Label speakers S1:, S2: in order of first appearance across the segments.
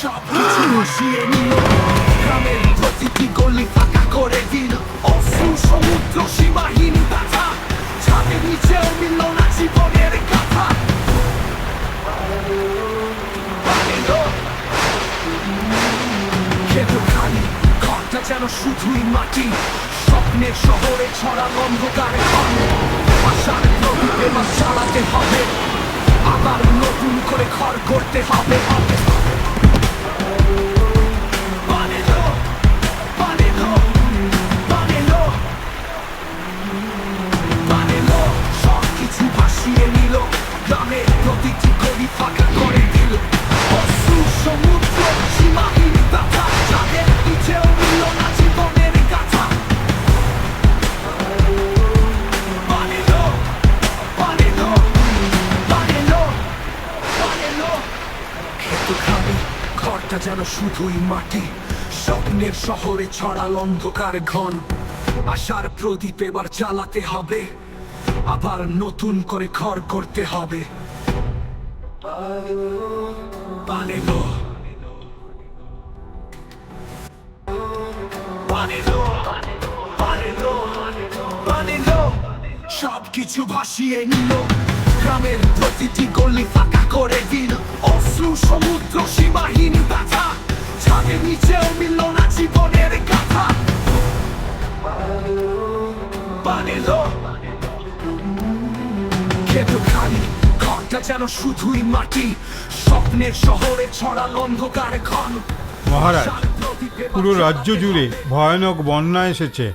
S1: সব কিছু মিশিয়ে নিল গ্রামের যেন শুধুই মাটি। স্বপ্নের শহরে ছড়া অন্ধকারে আশার প্রদীপে বা চালাতে হবে। আবার নতুন করে ঘর করতে হবে হবে। শুধুই মাটি। স্বপ্নের শহরে ছড়াল অন্ধকার ঘন। আশার প্রদীপ এবার জ্বালাতে হবে। আবার নতুন করে ঘর করতে হবে। বানিলো। সব কিছু ভাসিয়ে নিল। গ্রামের প্রতিটি গলি ফাঁকা করে দিল। অশ্রু সমুদ্র সীমাহীন ব্যথা ছাদের নিচেও মিলল না জীবনের গাথা বানিলো খেতো খালি ঘরটা যেন শুধুই মাটি স্বপ্নের শহরে ছড়াল অন্ধকার ঘন
S2: মহারাজ পুরো রাজ্য জুড়ে ভয়ানক বন্যা এসেছে।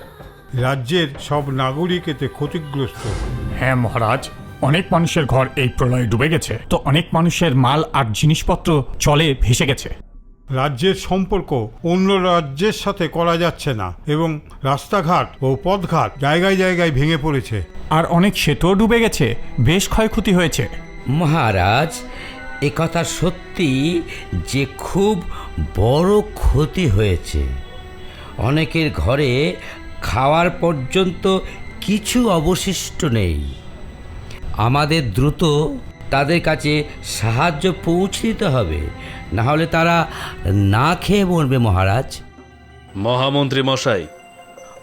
S2: রাজ্যের সব নাগরিক এতে ক্ষতিগ্রস্ত।
S3: হ্যাঁ মহারাজ অনেক মানুষের ঘর এই প্রলয়ে ডুবে গেছে। তো অনেক মানুষের মাল আর জিনিসপত্র জলে ভেসে গেছে।
S2: রাজ্যের সম্পর্ক অন্য রাজ্যের সাথে করা যাচ্ছে না এবং রাস্তাঘাট ও পথঘাট জায়গায় জায়গায় ভেঙে পড়েছে।
S3: আর অনেক সেতুও ডুবে গেছে। বেশ ক্ষয়ক্ষতি হয়েছে।
S4: মহারাজ একথা সত্যি যে খুব বড় ক্ষতি হয়েছে। অনেকের ঘরে খাওয়ার পর্যন্ত কিছু অবশিষ্ট নেই। আমাদের দ্রুত তাদের কাছে সাহায্য পৌঁছে দিতে হবে। না হলে তারা না খেয়ে মরবে মহারাজ।
S5: মহামন্ত্রী মশাই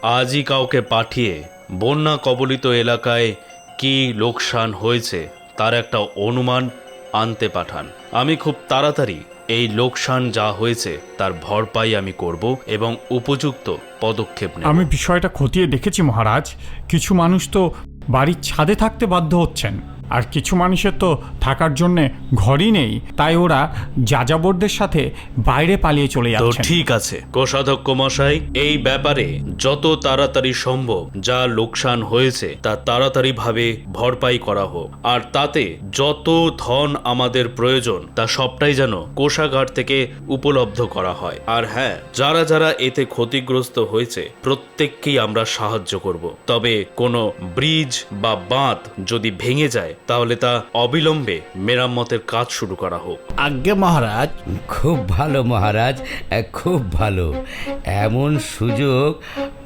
S5: আজই কাউকে পাঠিয়ে বন্যা কবলিত এলাকায় কি লোকসান হয়েছে তার একটা অনুমান আনতে পাঠান। আমি খুব তাড়াতাড়ি এই লোকসান যা হয়েছে তার ভরপাই আমি করব এবং উপযুক্ত পদক্ষেপ নেব।
S3: আমি বিষয়টা খতিয়ে দেখেছি মহারাজ। কিছু মানুষ তো বাড়ির ছাদে থাকতে বাধ্য হচ্ছেন। আর কিছু মানুষের তো থাকার জন্যে ঘরই নেই তাই ওরা যাযাবরদের সাথে বাইরে পালিয়ে চলে
S5: তো
S3: যাচ্ছে
S5: ঠিক আছে। কোষাধ্যক্ষ মশাই এই ব্যাপারে যত তাড়াতাড়ি সম্ভব যা লোকসান হয়েছে তা তাড়াতাড়ি ভাবে ভরপাই করা হোক। আর তাতে যত ধন আমাদের প্রয়োজন তা সবটাই যেন কোষাগার থেকে উপলব্ধ করা হয়। আর হ্যাঁ যারা যারা এতে ক্ষতিগ্রস্ত হয়েছে প্রত্যেককেই আমরা সাহায্য করব। তবে কোনো ব্রিজ বা বাঁধ যদি ভেঙে যায় তাহলে তা অবিলম্বে মেরামতের কাজ শুরু করা হোক।
S6: আজ্ঞে মহারাজ।
S4: খুব ভালো মহারাজ এ, খুব ভালো। এমন সুযোগ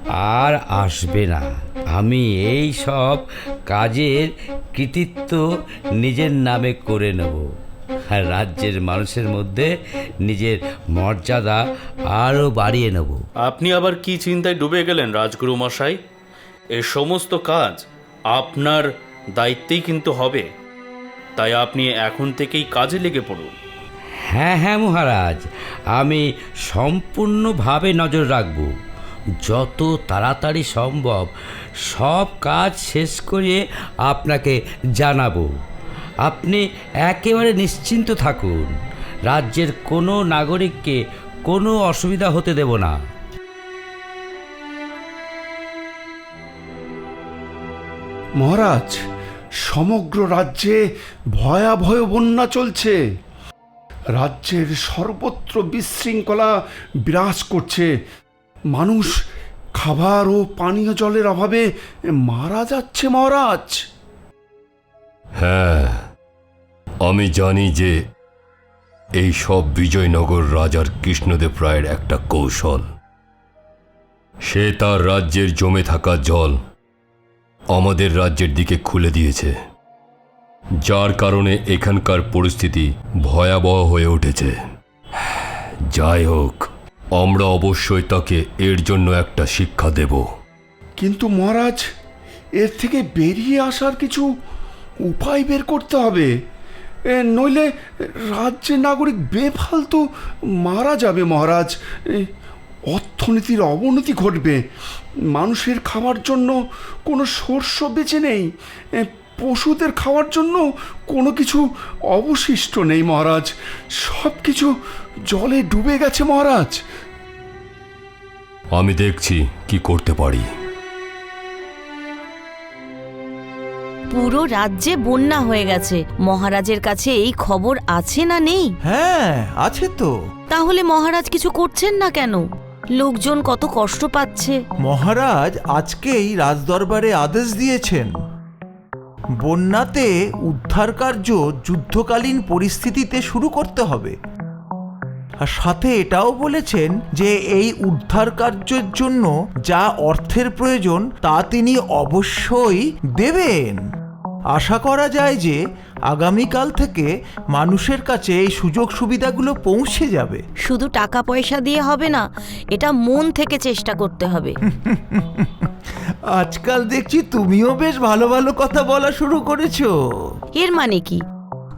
S4: আর আসবে না। আমি এই সব কাজের কৃতিত্ব নিজের নামে করে নেব। আর রাজ্যের মানুষের মধ্যে নিজের মর্যাদা আরও বাড়িয়ে নেব।
S5: আপনি আবার কি চিন্তায় ডুবে গেলেন রাজগুরু মশাই? এ সমস্ত কাজ আপনার দায়িত্বেই কিন্তু হবে। তাই আপনি এখন থেকেই কাজে লেগে পড়ুন।
S4: হ্যাঁ হ্যাঁ মহারাজ, আমি সম্পূর্ণভাবে নজর রাখব। যত তাড়াতাড়ি সম্ভব সব কাজ শেষ করে আপনাকে জানাব। আপনি একেবারে নিশ্চিন্ত থাকুন। রাজ্যের কোনো নাগরিককে কোনো অসুবিধা হতে দেব না।
S7: মহারাজ, সমগ্র রাজ্যে ভয়াবহ বন্যা চলছে। রাজ্যের সর্বত্র বিশৃঙ্খলা বিরাজ করছে। মানুষ খাবার ও পানীয় জলের অভাবে মারা যাচ্ছে, মহারাজ।
S8: হ্যাঁ আমি জানি যে এই সব বিজয়নগর রাজার কৃষ্ণদেব রায়ের একটা কৌশল। সে তার রাজ্যের জমে থাকা জল আমাদের রাজ্যের দিকে খুলে দিয়েছে। যার কারণে এখানকার পরিস্থিতি ভয়াবহ হয়ে উঠেছে। যাই হোক, আমরা অবশ্যই তাকে এর জন্য একটা শিক্ষা দেব।
S7: কিন্তু মহারাজ, এর থেকে বেরিয়ে আসার কিছু উপায় বের করতে হবে। নইলে রাজ্যের নাগরিক বেফালতু মারা যাবে মহারাজ। অর্থনীতির অবনতি ঘটবে। মানুষের খাওয়ার জন্য কোনো শস্য বেঁচে নেই। পশুদের খাওয়ার জন্য কোনো কিছু অবশিষ্ট নেই মহারাজ। সব কিছু জলে ডুবে গেছে মহারাজ।
S8: আমি দেখছি কি করতে পারি।
S6: পুরো রাজ্যে বন্যা হয়ে গেছে। মহারাজের কাছে এই খবর আছে না নেই?
S9: হ্যাঁ আছে তো।
S6: তাহলে মহারাজ কিছু করছেন না কেন? লোকজন কত কষ্ট পাচ্ছে।
S9: মহারাজ আজকেই রাজদরবারে আদেশ দিয়েছেন। বন্যাতে উদ্ধার কার্য যুদ্ধকালীন পরিস্থিতিতে শুরু করতে হবে। আর সাথে এটাও বলেছেন যে এই উদ্ধার কার্যের জন্য যা অর্থের প্রয়োজন তা তিনি অবশ্যই দেবেন। আশা করা যায় যে আগামীকাল থেকে মানুষের কাছে এই সুযোগ সুবিধাগুলো পৌঁছে যাবে।
S6: শুধু টাকা পয়সা দিয়ে হবে না এটা মন থেকে চেষ্টা করতে হবে।
S9: আজকাল দেখছি তুমিও বেশ ভালো ভালো কথা বলা শুরু করেছ।
S6: এর মানে কি?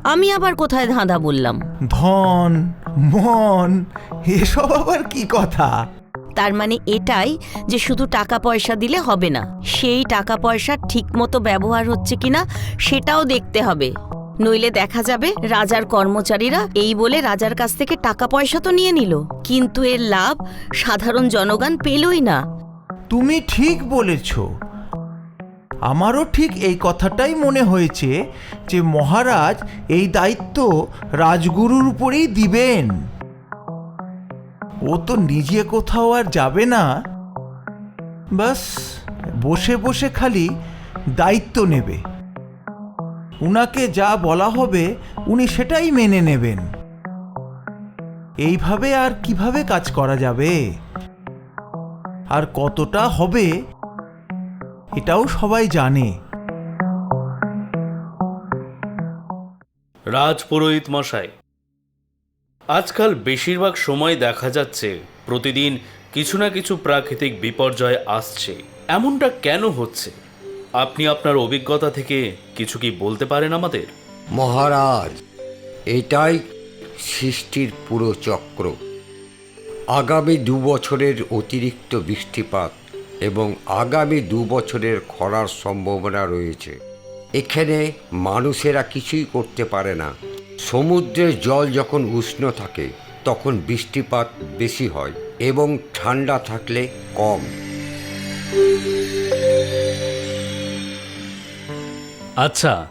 S6: আমি আবার কোথায় ধাঁধা বললাম?
S9: ধন মন এসব আবার কি কথা?
S6: তার মানে এটাই যে শুধু টাকা পয়সা দিলে হবে না, সেই টাকা পয়সা ঠিকমতো ব্যবহার হচ্ছে কিনা সেটাও দেখতে হবে। নইলে দেখা যাবে রাজার কর্মচারীরা এই বলে রাজার কাছ থেকে টাকা পয়সা তো নিয়ে নিল, কিন্তু এর লাভ সাধারণ জনগণ পেলই না।
S9: তুমি ঠিক বলেছ। আমারও ঠিক এই কথাটাই মনে হয়েছে যে মহারাজ এই দায়িত্ব রাজগুরুর উপরেই দিবেন। ও তো নিজে কোথাও আর যাবে না। বাস, বসে বসে খালি দায়িত্ব নেবে। উনাকে যা বলা হবে, উনি সেটাই মেনে নেবেন। এইভাবে আর কীভাবে কাজ করা যাবে? আর কতটা হবে, এটাও সবাই জানে।
S5: রাজপুরোহিত মশাই আজকাল বেশিরভাগ সময় দেখা যাচ্ছে প্রতিদিন কিছু না কিছু প্রাকৃতিক বিপর্যয় আসছে। এমনটা কেন হচ্ছে? আপনি আপনার অভিজ্ঞতা থেকে কিছু কি বলতে পারেন আমাদের?
S10: মহারাজ, এটাই সৃষ্টির পুরো চক্র। আগামী দু বছরের অতিরিক্ত বৃষ্টিপাত এবং আগামী দু বছরের খরার সম্ভাবনা রয়েছে। এখানে মানুষেরা কিছুই করতে পারে না। সমুদ্রের জল যখন উষ্ণ থাকে তখন বৃষ্টিপাত বেশি হয় এবং ঠান্ডা থাকলে কম।
S5: আচ্ছা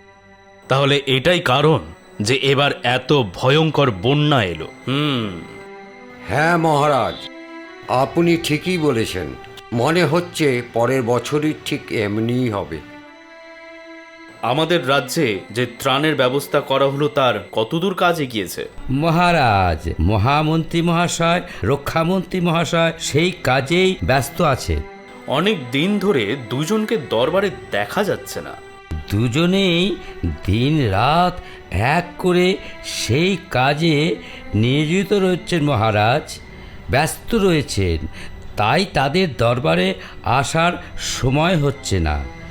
S5: তাহলে এটাই কারণ যে এবার এত ভয়ঙ্কর বন্যা এলো। হুম।
S10: হ্যাঁ মহারাজ আপনি ঠিকই বলেছেন। মনে হচ্ছে পরের বছরই ঠিক এমনিই হবে।
S5: আমাদের রাজ্যে যে ত্রাণের ব্যবস্থা করা হলো তার কতদূর কাজ এগিয়েছে?
S4: মহারাজ মহামন্ত্রী মহাশয় রক্ষামন্ত্রী মহাশয় সেই কাজেই ব্যস্ত আছে।
S5: অনেক দিন ধরে দুজনকে দরবারে দেখা যাচ্ছে না।
S4: দুজনেই দিন রাত এক করে সেই কাজে নিয়োজিত রয়েছেন মহারাজ ব্যস্ত রয়েছেন। তাই তাদের দরবারে আসার সময় হচ্ছে না।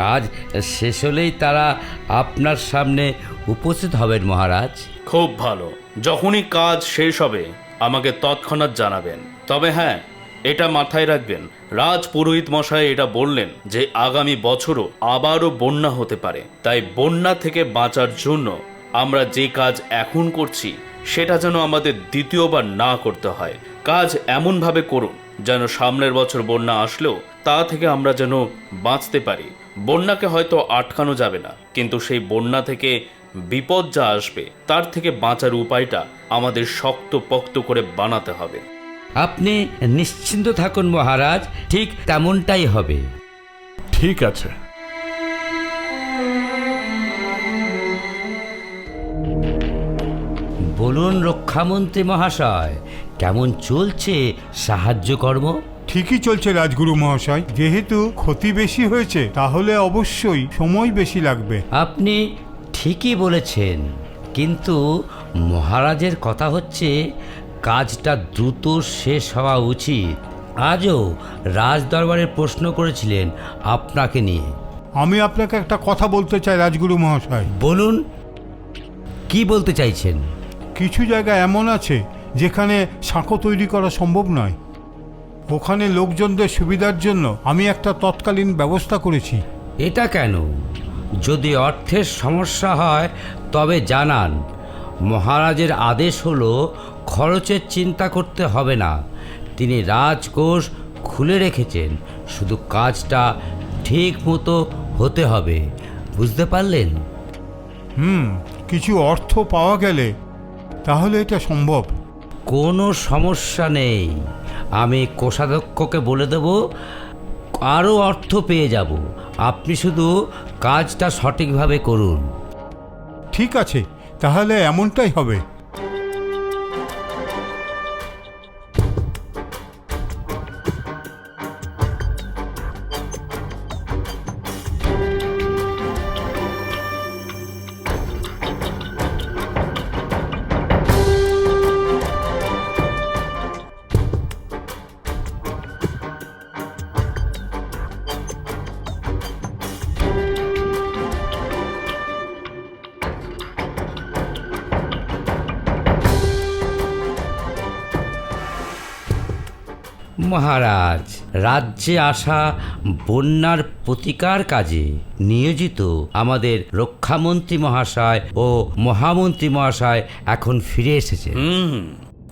S4: কাজ শেষ হলেই তারা আপনার সামনে উপস্থিত হবেন, মহারাজ।
S5: খুব ভালো। যখনই কাজ শেষ হবে, আমাকে তৎক্ষণাৎ জানাবেন। তবে হ্যাঁ এটা মাথায় রাখবেন রাজ পুরোহিত মশাই এটা বললেন যে আগামী বছরও আবারও বন্যা হতে পারে। তাই বন্যা থেকে বাঁচার জন্য আমরা যে কাজ এখন করছি, সেটা যেন আমাদের দ্বিতীয়বার না করতে হয়। কাজ এমনভাবে করুন, যেন সামনের বছর বন্যা আসলেও তা থেকে আমরা যেন বাঁচতে পারি। বন্যাকে হয়তো আটকানো যাবে না কিন্তু সেই বন্যা থেকে বিপদ যা আসবে তার থেকে বাঁচার উপায়টা আমাদের শক্ত পক্ত করে বানাতে হবে।
S4: আপনি নিশ্চিন্ত থাকুন মহারাজ ঠিক তেমনটাই হবে।
S3: ঠিক আছে।
S4: বলুন রক্ষামন্ত্রী মহাশয় কেমন চলছে সাহায্য কর্ম
S2: ঠিকই চলছে রাজগুরু মহাশয়। যেহেতু ক্ষতি বেশি হয়েছে তাহলে অবশ্যই সময় বেশি লাগবে।
S4: আপনি ঠিকই বলেছেন কিন্তু মহারাজের কথা হচ্ছে কাজটা দ্রুত শেষ হওয়া উচিত। আজও রাজদরবারে প্রশ্ন করেছিলেন আপনাকে নিয়ে।
S2: আমি আপনাকে একটা কথা বলতে চাই রাজগুরু মহাশয়।
S4: বলুন কি বলতে চাইছেন?
S2: কিছু জায়গা এমন আছে যেখানে সাঁকো তৈরি করা সম্ভব নয়। ওখানে লোকজনদের সুবিধার জন্য আমি একটা তৎকালীন ব্যবস্থা করেছি।
S4: এটা কেন? যদি অর্থের সমস্যা হয় তবে জানান। মহারাজের আদেশ হলো খরচের চিন্তা করতে হবে না। তিনি রাজকোষ খুলে রেখেছেন। শুধু কাজটা ঠিক মতো হতে হবে। বুঝতে পারলেন?
S2: হুম কিছু অর্থ পাওয়া গেলে তাহলে এটা সম্ভব।
S4: কোনো সমস্যা নেই। আমি কোষাধ্যক্ষকে বলে দেব আরও অর্থ পেয়ে যাব। আপনি শুধু কাজটা সঠিকভাবে করুন।
S2: ঠিক আছে, তাহলে এমনটাই হবে।
S4: মহারাজ, রাজ্যে আসা বন্যার প্রতিকার কাজে নিয়োজিত আমাদের রক্ষামন্ত্রী মহাশয় ও মহামন্ত্রী মহাশয় এখন ফিরে এসেছে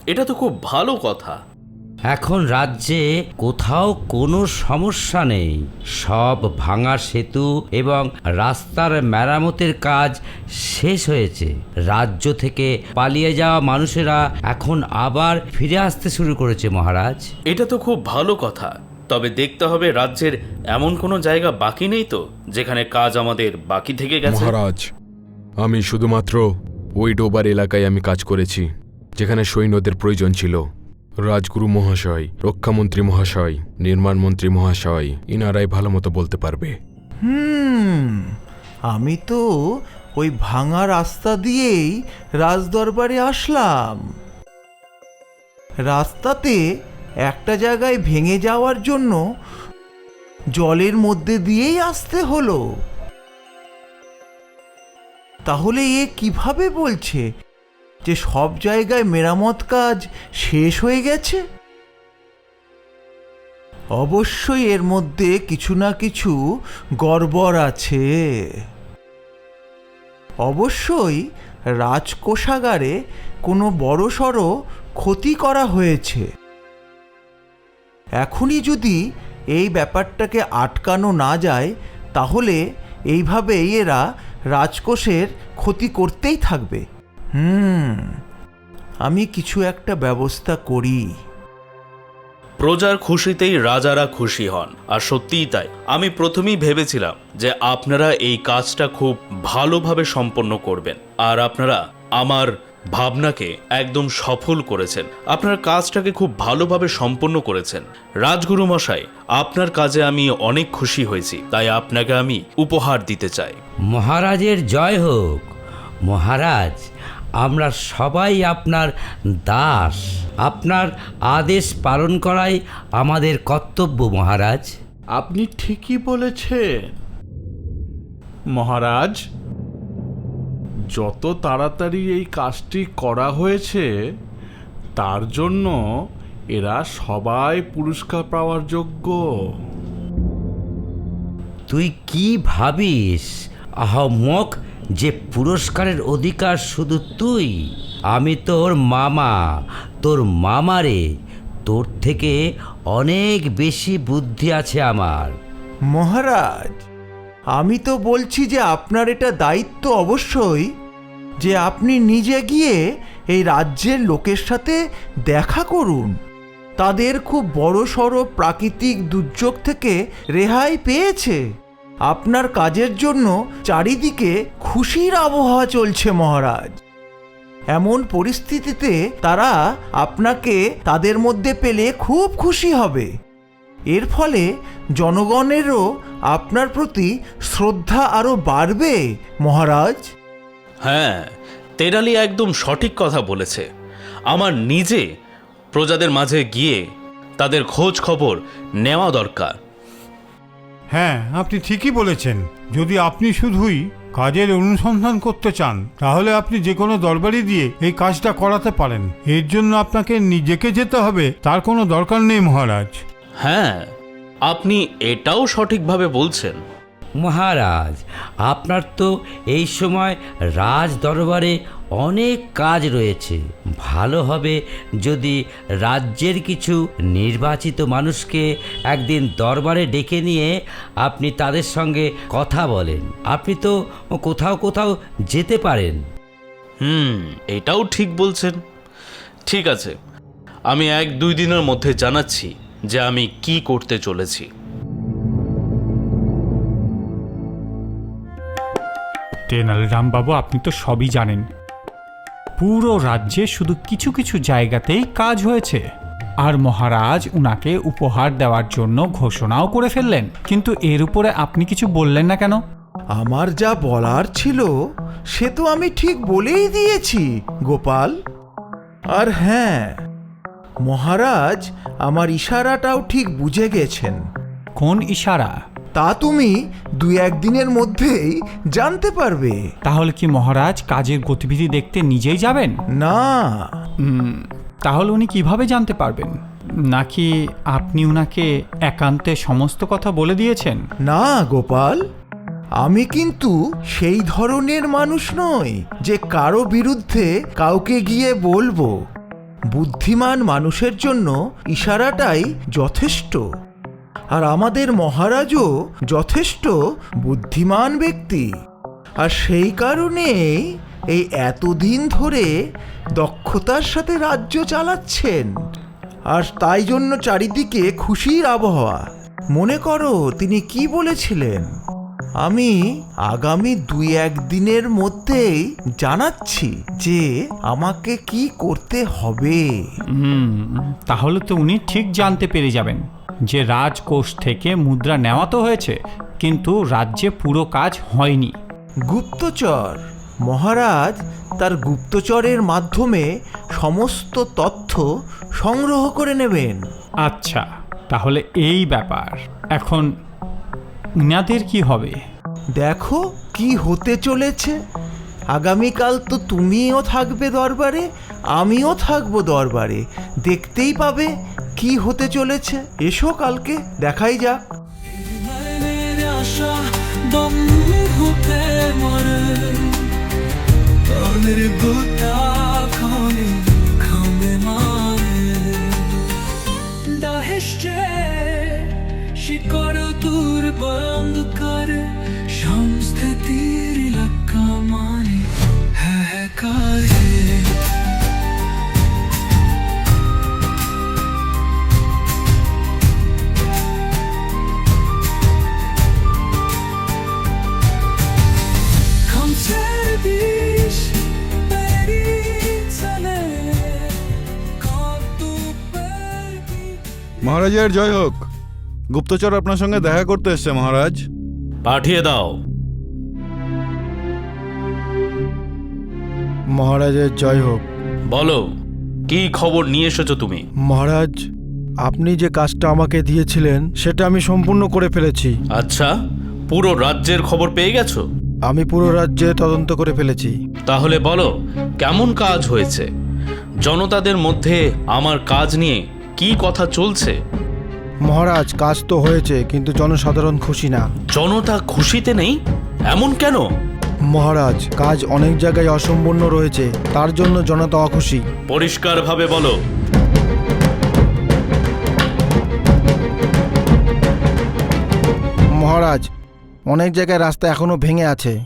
S5: এটা তো খুব ভালো কথা।
S4: এখন রাজ্যে কোথাও কোনো সমস্যা নেই। সব ভাঙা সেতু এবং রাস্তার মেরামতের কাজ শেষ হয়েছে। রাজ্য থেকে পালিয়ে যাওয়া মানুষেরা এখন আবার ফিরে আসতে শুরু করেছে মহারাজ।
S5: এটা তো খুব ভালো কথা। তবে দেখতে হবে রাজ্যের এমন কোনো জায়গা বাকি নেই তো যেখানে কাজ আমাদের বাকি থেকে গেছে।
S11: মহারাজ আমি শুধুমাত্র ওই ডোবার এলাকায় আমি কাজ করেছি যেখানে সৈন্যদের প্রয়োজন ছিল। রাজগুরু মহাশয়, রক্ষামন্ত্রী মহাশয়, নির্মাণ মন্ত্রী মহাশয়, ইনারাই ভালো মতো বলতে পারবে।
S9: হুম, আমি তো ওই ভাঙা রাস্তা দিয়েই রাজদরবারে আসলাম। রাস্তাতে একটা জায়গায় ভেঙে যাওয়ার জন্য জলের মধ্যে দিয়েই আসতে হলো। তাহলে এ কীভাবে বলছে? যে সব জায়গায় মেরামত কাজ শেষ হয়ে গেছে? অবশ্যই এর মধ্যে কিছু না কিছু গড়বড় আছে। অবশ্যই রাজকোষাগারে কোনো বড়সড় ক্ষতি করা হয়েছে। এখনই যদি এই ব্যাপারটাকে আটকানো না যায়, তাহলে এইভাবেই এরা রাজকোষের ক্ষতি করতেই থাকবে। হুম আমি কিছু একটা ব্যবস্থা করি।
S5: প্রজার খুশিতেই রাজারা খুশি হন আর সত্যিই তাই। আমি প্রথমেই ভেবেছিলাম যে আপনারা এই কাজটা খুব ভালোভাবে সম্পন্ন করবেন আর আপনারা আমার ভাবনাকে একদম সফল করেছেন। আপনার কাজটাকে খুব ভালোভাবে সম্পন্ন করেছেন। রাজগুরু মশাই আপনার কাজে আমি অনেক খুশি হয়েছি তাই আপনাকে আমি উপহার দিতে চাই।
S4: মহারাজের জয় হোক। মহারাজ আমরা সবাই আপনার দাস। আপনার আদেশ পালন করাই আমাদের কর্তব্য মহারাজ।
S12: আপনি ঠিকই বলেছেন। মহারাজ যত তাড়াতাড়ি এই কাজটি করা হয়েছে তার জন্য এরা সবাই পুরস্কার পাওয়ার যোগ্য।
S4: তুই কি ভাবিস? আহ আহমক যে পুরস্কারের অধিকার শুধু তুই, আমি তোর মামা, তোর মামারে, তোর থেকে অনেক বেশি বুদ্ধি আছে আমার।
S9: মহারাজ, আমি তো বলছি যে আপনার এটা দায়িত্ব অবশ্যই, যে আপনি নিজে গিয়ে এই রাজ্যের লোকের সাথে দেখা করুন। তাদের খুব বড় সড়ো প্রাকৃতিক দুর্যোগ থেকে রেহাই পেয়েছে। আপনার কাজের জন্য চারিদিকে খুশির আবহাওয়া চলছে, মহারাজ। এমন পরিস্থিতিতে তারা আপনাকে তাদের মধ্যে পেলে খুব খুশি হবে। এর ফলে জনগণেরও আপনার প্রতি শ্রদ্ধা আরও বাড়বে, মহারাজ।
S5: হ্যাঁ তেরালি একদম সঠিক কথা বলেছে। আমার নিজে প্রজাদের মাঝে গিয়ে তাদের খোঁজ খবর নেওয়া দরকার।
S2: হ্যাঁ আপনি ঠিকই বলেছেন। যদি আপনি শুধুই কাজের অনুসন্ধান করতে চান তাহলে আপনি যে কোনো দরবারি দিয়ে এই কাজটা করাতে পারেন। এর জন্য আপনাকে নিজেকে যেতে হবে তার কোনো দরকার নেই মহারাজ।
S5: হ্যাঁ আপনি এটাও সঠিকভাবে বলছেন।
S4: মহারাজ আপনার তো এই সময় রাজ দরবারে অনেক কাজ রয়েছে। ভালো হবে যদি রাজ্যের কিছু নির্বাচিত মানুষকে একদিন দরবারে ডেকে নিয়ে আপনি তাদের সঙ্গে কথা বলেন। আপনি তো কোথাও কোথাও যেতে পারেন।
S5: হুম এটাও ঠিক বলছেন। ঠিক আছে আমি এক দুই দিনের মধ্যে জানাচ্ছি যে আমি কি করতে চলেছি।
S3: তেনালিরাম বাবু আপনি তো সবই জানেন। পুরো রাজ্যে শুধু কিছু কিছু জায়গাতেই কাজ হয়েছে। আর মহারাজ উনাকে উপহার দেওয়ার জন্য ঘোষণাও করে ফেললেন। কিন্তু এর উপরে আপনি কিছু বললেন না কেন?
S9: আমার যা বলার ছিল সে তো আমি ঠিক বলেই দিয়েছি গোপাল। আর হ্যাঁ মহারাজ আমার ইশারাটাও ঠিক বুঝে গেছেন।
S3: কোন ইশারা?
S9: তা তুমি দু একদিনের মধ্যেই জানতে পারবে।
S3: তাহলে কি মহারাজ কাজের গতিবিধি দেখতে নিজেই যাবেন?
S9: না।
S3: উম, তাহলে উনি কীভাবে জানতে পারবেন? নাকি আপনি উনাকে একান্তে সমস্ত কথা বলে দিয়েছেন?
S9: না গোপাল। আমি কিন্তু সেই ধরনের মানুষ নই যে কারও বিরুদ্ধে কাউকে গিয়ে বলব। বুদ্ধিমান মানুষের জন্য ইশারাটাই যথেষ্ট। আর আমাদের মহারাজও যথেষ্ট বুদ্ধিমান ব্যক্তি। আর সেই কারণেই এই এতদিন ধরে দক্ষতার সাথে রাজ্য চালাচ্ছেন। আর তাই জন্য চারিদিকে খুশির আবহাওয়া। মনে করো তিনি কি বলেছিলেন? আমি আগামী দুই একদিনের মধ্যেই জানাচ্ছি যে আমাকে কি করতে হবে।
S3: তাহলে তো উনি ঠিক জানতে পেরে যাবেন। যে রাজকোষ থেকে মুদ্রা নেওয়া তো হয়েছে কিন্তু রাজ্যে পুরো কাজ হয়নি।
S9: গুপ্তচর মহারাজ তার গুপ্তচরের মাধ্যমে সমস্ত তথ্য সংগ্রহ করে নেবেন।
S3: আচ্ছা তাহলে এই ব্যাপার। এখন উনাদের কি হবে?
S9: দেখো কি হতে চলেছে। আগামীকাল তো তুমিও থাকবে দরবারে আমিও থাকব দরবারে। দেখতেই পাবে কি হতে চলেছে? এসো কালকে, দেখাই যাক।
S1: শিকড় দূর বন্ধ করে সংস্থিতির ইলাকা মানে। হ্যাঁ কারে
S13: মহারাজের জয় হোক। গুপ্তচর আপনার সঙ্গে দেখা করতে এসছে মহারাজ।
S5: পাঠিয়ে দাও।
S14: মহারাজের জয় হোক।
S5: বলো কি খবর নিয়ে এসেছ তুমি?
S14: মহারাজ আপনি যে কাজটা আমাকে দিয়েছিলেন সেটা আমি সম্পূর্ণ করে ফেলেছি।
S5: আচ্ছা পুরো রাজ্যের খবর পেয়ে গেছো?
S14: আমি পুরো রাজ্যে তদন্ত করে ফেলেছি।
S5: তাহলে বলো কেমন কাজ হয়েছে? জনতাদের মধ্যে আমার কাজ নিয়ে কি কথা চলছে?
S14: মহারাজ কাজ তো হয়েছে কিন্তু জনসাধারণ খুশি না।
S5: জনতা খুশিতে নেই? এমন কেন?
S14: মহারাজ কাজ অনেক জায়গায় অসম্পূর্ণ রয়েছে তার জন্য জনতা অখুশি।
S5: পরিষ্কারভাবে বলো।
S14: মহারাজ অনেক জায়গায় রাস্তা এখনও ভেঙে আছে।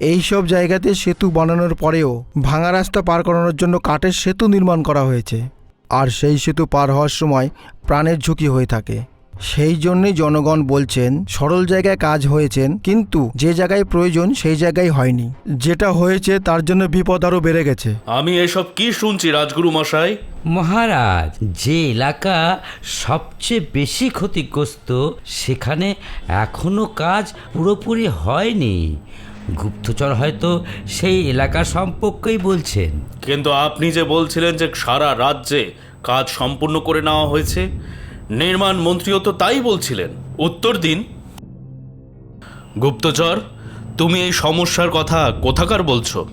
S14: এই সব জায়গাতে সেতু বানানোর পরেও ভাঙা রাস্তা পার করানোর জন্য কাঠের সেতু নির্মাণ করা হয়েছে। আর সেই সেতু পার হওয়ার সময় প্রাণের ঝুঁকি হয়ে থাকে। সেই জন্যই জনগণ বলছেন সরল জায়গায় কাজ হয়েছেন কিন্তু যে জায়গায় প্রয়োজন সেই জায়গায় হয়নি। যেটা হয়েছে তার জন্য বিপদ আরও বেড়ে গেছে।
S5: আমি এসব কি শুনছি রাজগুরু মশাই?
S4: মহারাজ যে এলাকা সবচেয়ে বেশি ক্ষতিগ্রস্ত সেখানে এখনও কাজ পুরোপুরি হয়নি। গুপ্তচর হয়তো সেই এলাকা সম্পর্কেই বলছেন।
S5: কিন্তু আপনি যে বলছিলেন যে সারা রাজ্যে কাজ সম্পূর্ণ করে নেওয়া হয়েছে নির্মাণ মন্ত্রীও তো তাই বলছিলেন। উত্তর দিন। গুপ্তচর তুমি এই সমস্যার কথা কোথাকার বলছো?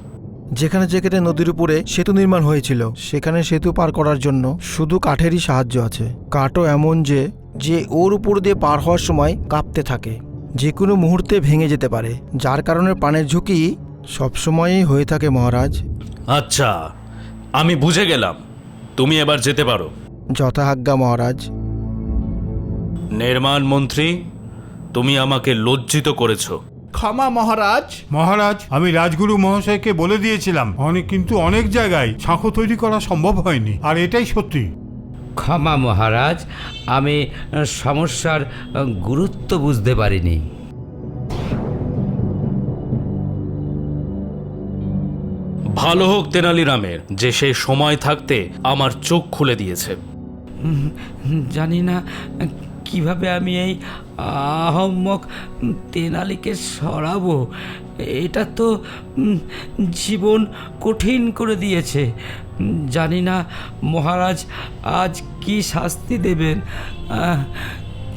S14: যেখানে যেখানে নদীর উপরে সেতু নির্মাণ হয়েছিল সেখানে সেতু পার করার জন্য শুধু কাঠেরই সাহায্য আছে। কাঠও এমন যে যে ওর উপর দিয়ে পার হওয়ার সময় কাঁপতে থাকে। যে কোনো মুহূর্তে ভেঙে যেতে পারে। যার কারণে প্রাণের ঝুঁকি সবসময়ই হয়ে থাকে মহারাজ।
S5: আচ্ছা আমি বুঝে গেলাম। তুমি এবার যেতে পারো।
S14: যথাজ্ঞা মহারাজ।
S5: নির্মাণ মন্ত্রী তুমি আমাকে লজ্জিত করেছ।
S12: ক্ষমা মহারাজ।
S2: মহারাজ আমি রাজগুরু মহাশয়কে বলে দিয়েছিলাম। অনেক কিন্তু অনেক জায়গায় সাঁকো তৈরি করা সম্ভব হয়নি। আর এটাই সত্যি।
S4: ক্ষমা মহারাজ আমি সমস্যার গুরুত্ব বুঝতে পারিনি।
S5: ভালো হোক তেনালিরামের যে সে সময় থাকতে আমার চোখ খুলে দিয়েছে।
S4: জানি না কীভাবে আমি এই আহম্মক তেনালিকে সরাবো? এটা তো জীবন কঠিন করে দিয়েছে। জানি না মহারাজ আজ কি শাস্তি দেবেন।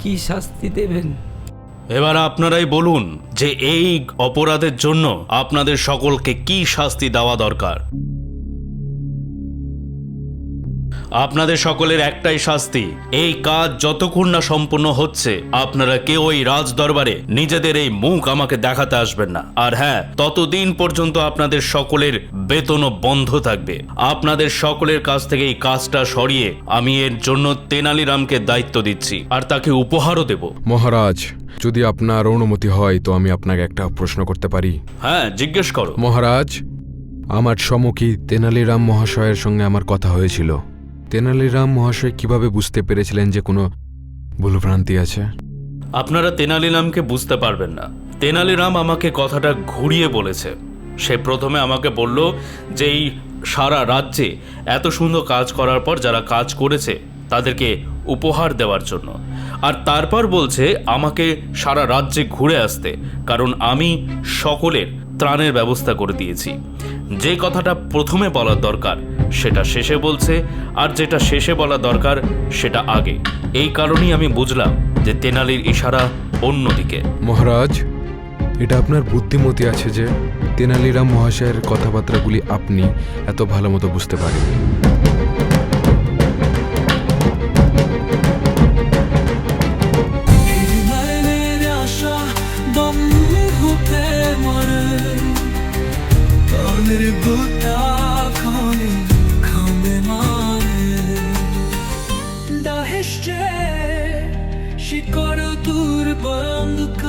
S4: কি শাস্তি দেবেন?
S5: এবার আপনারাই বলুন যে এই অপরাধের জন্য আপনাদের সকলকে কি শাস্তি দেওয়া দরকার। আপনাদের সকলের একটাই শাস্তি এই কাজ যতক্ষণ না সম্পূর্ণ হচ্ছে আপনারা কেউ ওই রাজ দরবারে নিজেদের এই মুখ আমাকে দেখাতে আসবেন না। আর হ্যাঁ ততদিন পর্যন্ত আপনাদের সকলের বেতনও বন্ধ থাকবে। আপনাদের সকলের কাছ থেকে এই কাজটা সরিয়ে আমি এর জন্য তেনালিরামকে দায়িত্ব দিচ্ছি আর তাকে উপহারও দেব।
S11: মহারাজ যদি আপনার অনুমতি হয় তো আমি আপনাকে একটা প্রশ্ন করতে পারি।
S5: হ্যাঁ জিজ্ঞেস করো।
S11: মহারাজ আমার সমকি তেনালিরাম মহাশয়ের সঙ্গে আমার কথা হয়েছিল। তেনালিরাম মহাশয় কীভাবে বুঝতে পেরেছিলেন যে কোনো ভুলভ্রান্তি আছে?
S5: আপনারা তেনালিরামকে বুঝতে পারবেন না। তেনালিরাম আমাকে কথাটা ঘুরিয়ে বলেছে। সে প্রথমে আমাকে বলল যে এই সারা রাজ্যে এত সুন্দর কাজ করার পর যারা কাজ করেছে, তাদেরকে উপহার দেওয়ার জন্য। আর তারপর বলছে আমাকে সারা রাজ্যে ঘুরে আসতে, কারণ আমি সকলের ত্রাণের ব্যবস্থা করে দিয়েছি। যে কথাটা প্রথমে বলার দরকার সেটা শেষে বলছে, আর যেটা শেষে বলা দরকার, সেটা আগে। এই কারণেই আমি বুঝলাম যে তেনালির ইশারা অন্যদিকে।
S11: মহারাজ, এটা আপনার বুদ্ধিমতি আছে যে তেনালিরাম মহাশয়ের কথাবার্তাগুলি আপনি এত ভালো মতো বুঝতে পারেন
S1: শিকড় দূর বন্ধ